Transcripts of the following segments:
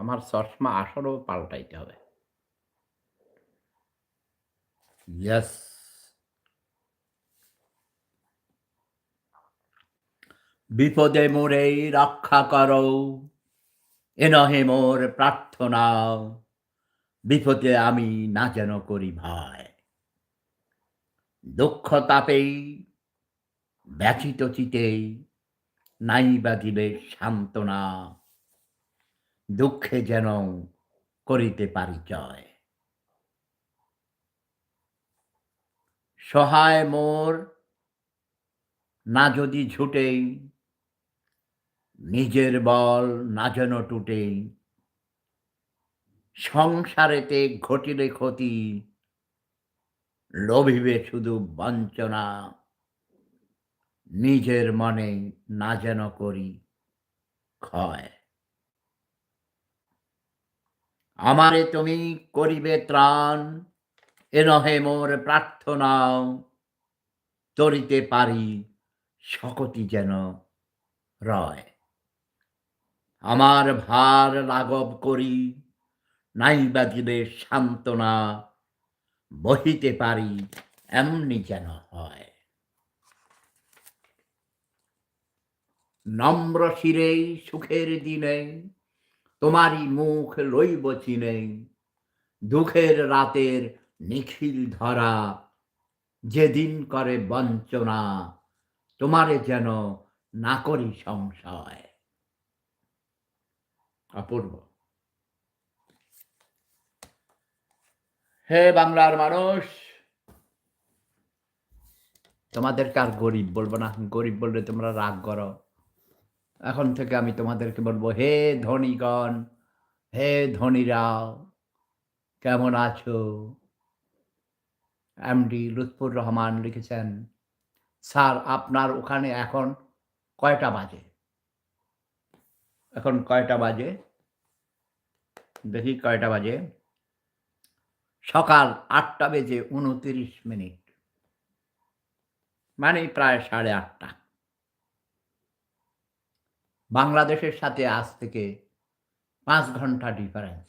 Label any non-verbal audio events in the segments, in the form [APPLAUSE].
আমার চশমা আসলেও পাল্টাইতে হবে। ইয়েস বিপদে মোরে রক্ষা করো। এ নহে মোর প্রার্থনা। বিপদে আমি না যেন করি ভয়। দুঃখ তাপেই, ব্যথিত চিতেই, নাই বা দিবে সান্ত্বনা। দুঃখে যেন করিতে পারি জয়। সহায় মোর, না যদি ঝুটেই, নিজের বল না যেন টুটেই, সংসারেতে ঘটিলে ক্ষতি, লোভিবে শুধু বঞ্চনা, নিজের মনে না যেন করি ক্ষয়। আমারে তুমি করিবে ত্রাণ। এ নহে মোর প্রার্থনা। তরিতে পারি শকতি যেন রয়। আমার ভার লাঘব করি নাই বা দিবে সান্ত্বনা বহিতে পারি এমনি যেন হয়। নম্র শিরেই সুখের দিনে তোমারই মুখ লইব চিনে, দুঃখের রাতের নিখিল ধরা, যেদিন করে বঞ্চনা, তোমারে যেন না করি সংশয়। অপূর্ব। হে বাংলার মানুষ, তোমাদেরকে আর গরিব বলব না, গরিব বললে তোমরা রাগ করো। এখন থেকে আমি তোমাদেরকে বলব, হে ধনীগণ, হে ধনীরাও, কেমন আছো? এমডি লুৎফুর রহমান লিখেছেন, স্যার, আপনার ওখানে এখন কয়টা বাজে? এখন কয়টা বাজে? দেখি কয়টা বাজে। সকাল আটটা বেজে উনতিরিশ মিনিট। মানে প্রায় সাড়ে আটটা। বাংলাদেশের সাথে আজ থেকে পাঁচ ঘণ্টা ডিফারেন্স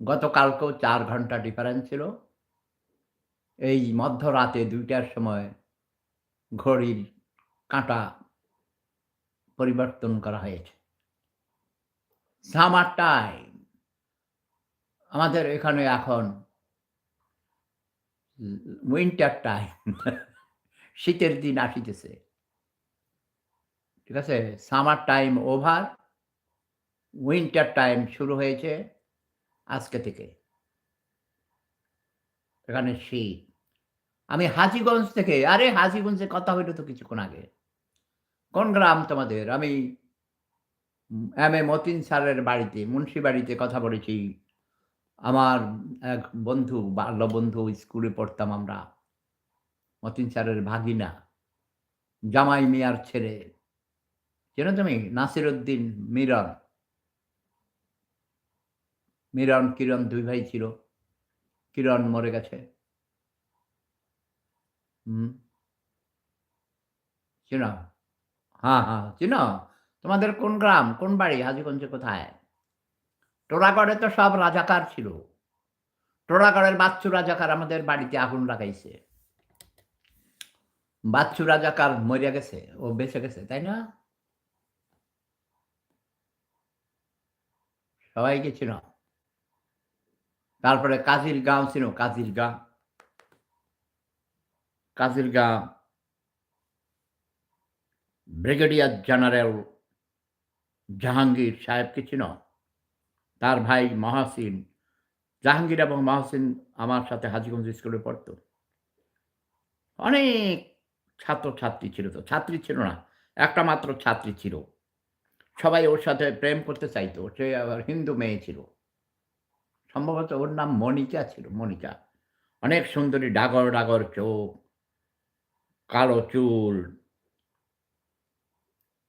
গতকালকেও চার ঘণ্টা ডিফারেন্স ছিল। এই মধ্যরাতে দুইটার সময় ঘড়ির কাঁটা পরিবর্তন করা হয়েছে। সামার টাইম আমাদের এখানে এখন উইন্টার টাইম [LAUGHS] শীতের দিন আসিতেছে। ঠিক আছে? Summer time over winter time শুরু হয়েছে আজকে থেকে। এখানে শীত আমি হাজিগঞ্জ থেকে, আরে হাজিগঞ্জে কথা হইল তো কিছুক্ষণ আগে। কোন গ্রাম তোমাদের? আমি এম এ মতিন স্যারের বাড়িতে, মুন্সি বাড়িতে কথা বলেছি। আমার এক বন্ধু, বাল্য বন্ধু স্কুলে পড়তাম আমরা। মতিন স্যারের ভাগিনা, জামাই মিয়ার ছেলে। চেনো তুমি নাসির উদ্দিন মিরন মিরন, কিরণ দুই ভাই ছিল। কিরণ মরে গেছে। হুম? হ্যাঁ হ্যাঁ চিনো? তোমাদের কোন গ্রাম, কোন বাড়ি, হাজিগঞ্জে কোথায়? টোরাগড়ে তো সব রাজাকার ছিল। টোরাগড়ের বাচ্চু রাজাকার আমাদের বাড়িতে আগুন লাগাইছে। বাচ্চু রাজাকার মরিয়া গেছে, ও বেঁচে গেছে, তাই না? সবাইকে ছিল তারপরে কাজির গাঁও ছিল, কাজির গাঁ কাজির গাঁ ব্রিগেডিয়ার জেনারেল জাহাঙ্গীর সাহেবকে চিনো তার ভাই মহাসিন। জাহাঙ্গীর এবং মহাসিন আমার সাথে হাজিগঞ্জ স্কুলে পড়তো। অনেক ছাত্র ছাত্রী ছিল তো, ছাত্রী ছিল না, একটা মাত্র ছাত্রী ছিল। সবাই ওর সাথে প্রেম করতে চাইতো। সে আবার হিন্দু মেয়ে ছিল। সম্ভবত ওর নাম মনিকা ছিল, মনিকা। অনেক সুন্দরী, ডাগর ডাগর চোখ, কালো চুল।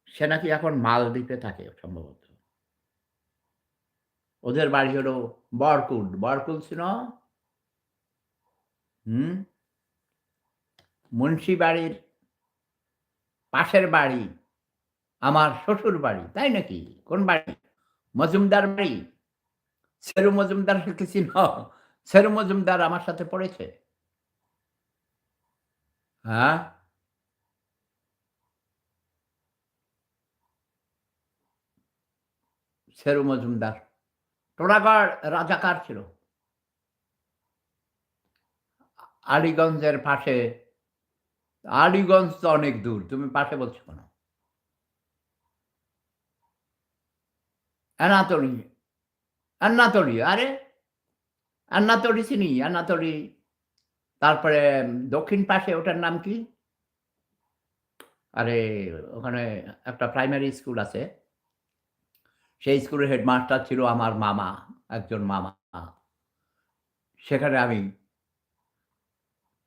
সে নাকি এখন মালদ্বীপে থাকে সম্ভবত। ওদের বাড়ি হলো বরকুল। বরকুল ছিল? হুম? মুন্সি বাড়ির পাশের বাড়ি। আমার শ্বশুর বাড়ি, তাই নাকি? কোন বাড়ি? মজুমদার বাড়ি? সেরু মজুমদার চিন সেরু মজুমদার আমার সাথে পড়েছে। হ্যাঁ? সেরু মজুমদার। টোড়াগড় রাজাকার ছিল। আলিগঞ্জের পাশে, আলীগঞ্জ তো অনেক দূর, তুমি পাশে বলছো কেন? অ্যানাতলি অ্যানাতলি আরে? অ্যানাতলি চিনি অ্যানাতলি তারপরে দক্ষিণ পাশে ওটার নাম কি? আরে, ওখানে একটা প্রাইমারি স্কুল আছে। সেই স্কুলের হেডমাস্টার ছিল আমার মামা, একজন মামা। সেখানে আমি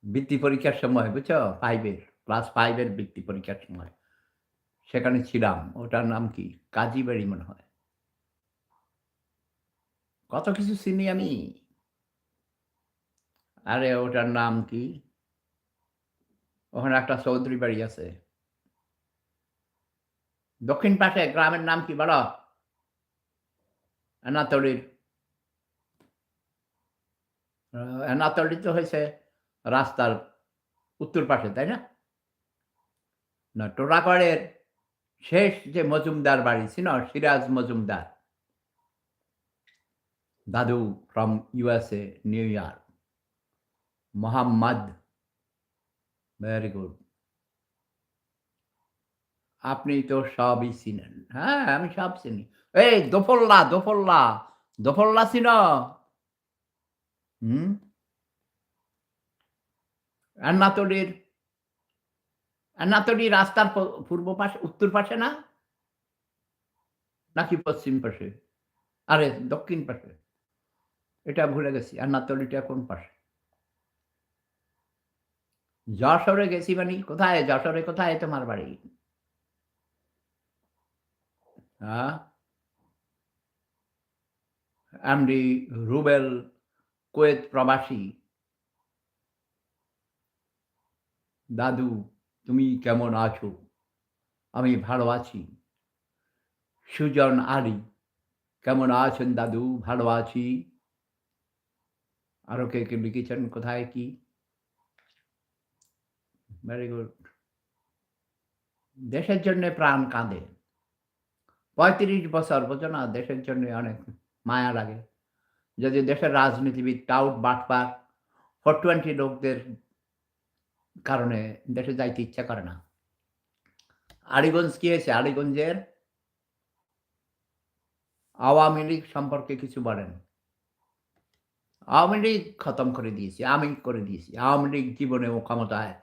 বৃত্তি পরীক্ষার সময়, বুঝছ? ফাইভের ক্লাস ফাইভের বৃত্তি পরীক্ষার সময়। সেখানে ছিলাম। ওটার নাম কি? কাজীবাড়ি মনে হয়। কত কিছু চিনি আমি? আরে, ওটার নাম কি? ওখানে একটা চৌধুরী বাড়ি আছে। দক্ষিণ পাশে গ্রামের নাম কি বলো? এনাতলির এনাতলি তো হয়েছে রাস্তার উত্তর পাশে, তাই না? না টোরাকড়ের শেষ যে মজুমদার বাড়ি ছিল সিরাজ মজুমদার। দাদু from USA New York Mohammad very good আপনি তো সবই চিনেন। হ্যাঁ আমি সব চিনি। এই দোফল্লা দোফল্লা দোফল্লা চিন? হুম? আন্নাতলির আন্নাতলি রাস্তার পূর্ব পাশে, উত্তর পাশে না? নাকি পশ্চিম পাশে? আরে দক্ষিণ পাশে। এটা ভুলে গেছি আন্নাতলিটা কোন পাশে? যশোরে গেছি মানে কোথায়? যশোরে কোথায় তোমার বাড়ি? হ্যাঁ রুবেল কোয়েত প্রবাসী। দাদু, তুমি কেমন আছো? আমি ভালো আছি। সুজন আলী, কেমন আছেন দাদু? ভালো আছি? আরও কে কে লিখেছেন, কোথায়, কি? ভেরি গুড দেশের জন্য প্রাণ কাঁদে। পঁয়ত্রিশ বছর, বোঝো না, দেশের জন্য অনেক মায়া লাগে। যদি দেশের রাজনীতিবিদ টাউট বাটপার, ফোর টোয়েন্টি লোকদের কারণে দেশে যাইতে ইচ্ছা করে না। আলিগঞ্জ কি হয়েছে? আলিগঞ্জের আওয়ামী লীগ সম্পর্কে কিছু বলেন। আওয়ামী লীগ খতম করে দিয়েছি আমি করে দিয়েছি, আওয়ামী লীগ জীবনে ও ক্ষমতায়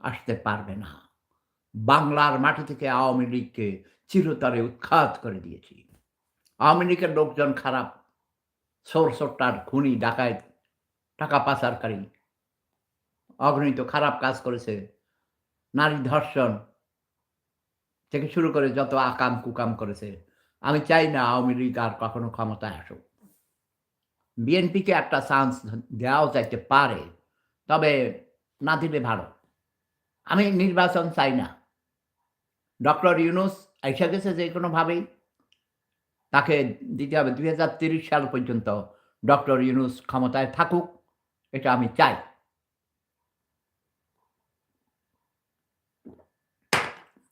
আসতে পারবে না। বাংলার মাটি থেকে আওয়ামী লীগকে চিরতরে উৎখাত করে দিয়েছি। আওয়ামী লীগের লোকজন খারাপ সোর সোরটার খুনি ডাকায় টাকা পাচারকারী, অগণিত খারাপ কাজ করেছে। নারী ধর্ষণ থেকে শুরু করে যত আকাম কুকাম করেছে। আমি চাই না আওয়ামী লীগ আর কখনো ক্ষমতায় আসুক। বিএনপিকে একটা চান্স দেওয়াও চাইতে পারে, তবে না দিলে ভালো। আমি নির্বাচন চাই না। ডক্টর ইউনুস আইসা গেছে যে কোনোভাবেই তাকে দিতে হবে দুই হাজার তিরিশ সাল পর্যন্ত ডক্টর ইউনুস ক্ষমতায় থাকুক, এটা আমি চাই।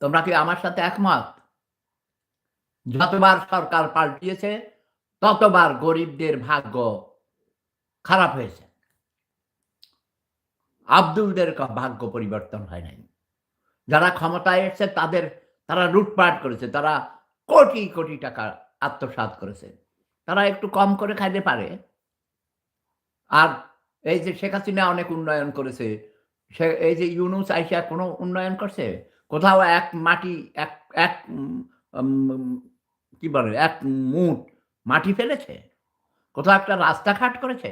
তোমরা কি আমার সাথে একমত? যতবার সরকার পাল্টিয়েছে ততবার গরিবদের ভাগ্য খারাপ হয়েছে। আব্দুলদের ভাগ্য পরিবর্তন হয় নাই। যারা ক্ষমতায় এসছে, তাদের, তারা লুটপাট করেছে, তারা কোটি কোটি টাকা আত্মসাত করেছে। তারা একটু কম করে খাইতে পারে। আর এই যে শেখ হাসিনা অনেক উন্নয়ন করেছে, সে, এই যে ইউনুস আইসা কোনো উন্নয়ন করছে? কোথাও এক মাটি, এক এক কি বলে, এক মুঠ মাটি ফেলেছে? কোথাও একটা রাস্তাঘাট করেছে?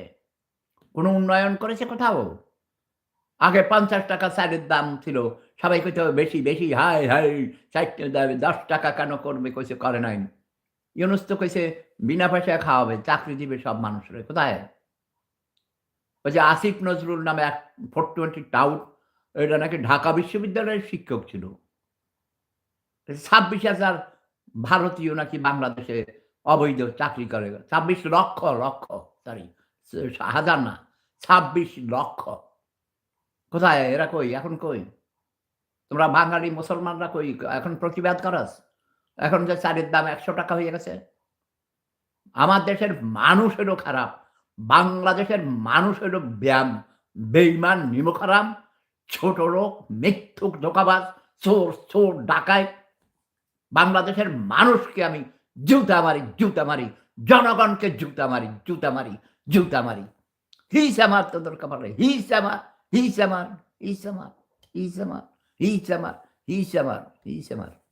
কোনো উন্নয়ন করেছে কোথাও? আগে পঞ্চাশ টাকা চালের দাম ছিল, সবাই কইতে হবে বেশি বেশি, হাই হাই চারটে দাবি দশ টাকা কেন করবে? কইছে, করে নাই। ইউনুস তো কইছে, বিনা পয়সায় খাওয়াবে চাকরি দিবে সব মানুষের কোথায়? ওই যে আসিফ নজরুল নামে এক ফোর টোয়েন্টি টাউট এটা নাকি ঢাকা বিশ্ববিদ্যালয়ের শিক্ষক ছিল। ছাব্বিশ হাজার ভারতীয় নাকি বাংলাদেশে অবৈধ চাকরি করে। ছাব্বিশ লক্ষ লক্ষ সরি হাজার না, ছাব্বিশ লক্ষ। কোথায়? এরা কই? এখন কই? তোমরা বাঙালি, মুসলমানরা কই? এখন প্রতিবাদ করস? এখন যে চালের দাম একশো টাকা হয়ে গেছে। আমার দেশের মানুষ মানুষেরও খারাপ, বাংলাদেশের মানুষ মানুষেরও ব্যায়াম, বেইমান, নিমখারাম, ছোট লোক, মিথ্যুক ধোকাবাজ, চোর চোর ডাকায় বাংলাদেশের মানুষকে আমি জুতা মারি জুতা মারি, জনগণকে জুতা মারি জুতা মারি জুতা মারি। হিস আমার দরকার পড়ে। হিস আমার হিস আমার হিস আমার হিস আমার হিস আমার হিস আমার হিস আমার।